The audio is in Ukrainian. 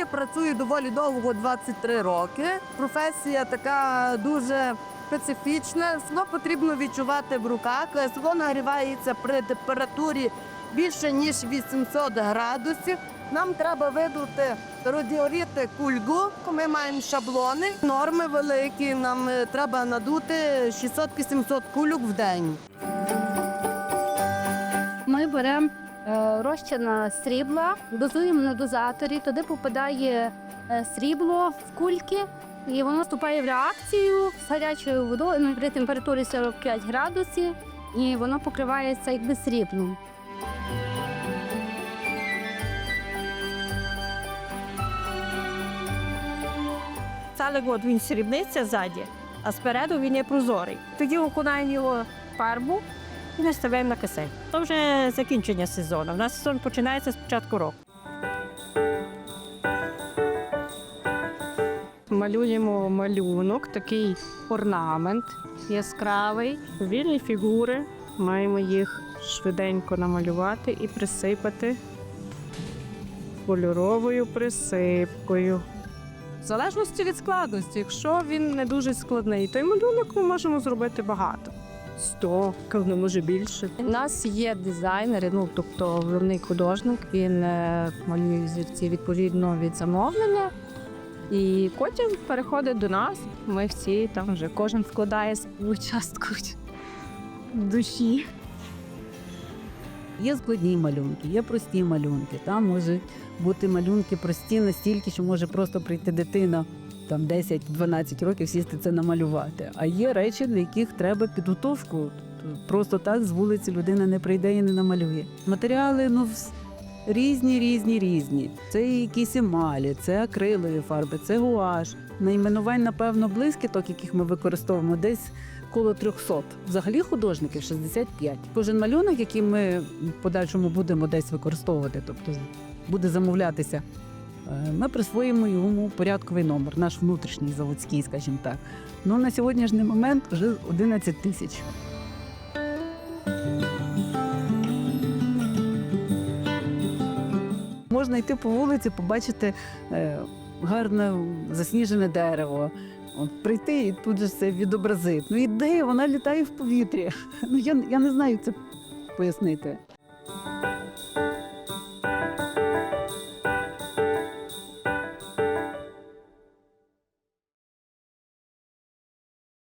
працюю доволі довго, 23 роки. Професія така дуже специфічна. Село потрібно відчувати в руках. Село нагрівається при температурі більше ніж 800 градусів. Нам треба видути радіоріти кульгу. Ми маємо шаблони. Норми великі. Нам е, треба надути 600-800 кульок в день. Ми беремо е, розчин срібла, дозуємо на дозаторі, туди попадає е, срібло в кульки, і воно вступає в реакцію з гарячою водою ну, при температурі 45 градусів, і воно покривається якби сріблом. Цілий год він срібниться ззаді, а спереду він є прозорий. Тоді окунаємо його в фарбу і наставляємо на кисель. То вже закінчення сезону. У нас сезон починається з початку року. Малюємо малюнок, такий орнамент яскравий. Вільні фігури. Маємо їх швиденько намалювати і присипати кольоровою присипкою. В залежності від складності, якщо він не дуже складний, то й малюнок ми можемо зробити багато. 100, коли може більше. У нас є дизайнери, ну тобто головний художник, він е, малює зірці відповідно від замовлення. І потім переходить до нас. Ми всі там вже кожен вкладає свою частку душі. Є складні малюнки, є прості малюнки. Там можуть бути малюнки прості настільки, що може просто прийти дитина там 10-12 років сісти це намалювати. А є речі, для яких треба підготовку. Просто так з вулиці людина не прийде і не намалює. Матеріали ну різні, різні, різні. Це якісь емалі, це акрилові фарби, це гуаш. Найменувань, напевно, блискіток, яких ми використовуємо, десь коло 300. Взагалі художників 65. Кожен малюнок, який ми в подальшому будемо десь використовувати, тобто буде замовлятися, ми присвоїмо йому порядковий номер, наш внутрішній заводський, скажімо так. Ну на сьогоднішній момент вже 11 тисяч. Можна йти по вулиці, побачити е, гарне засніжене дерево. От, прийти і тут же це відобразити. Ну ідея, вона літає в повітрі. Ну я, я не знаю як це пояснити.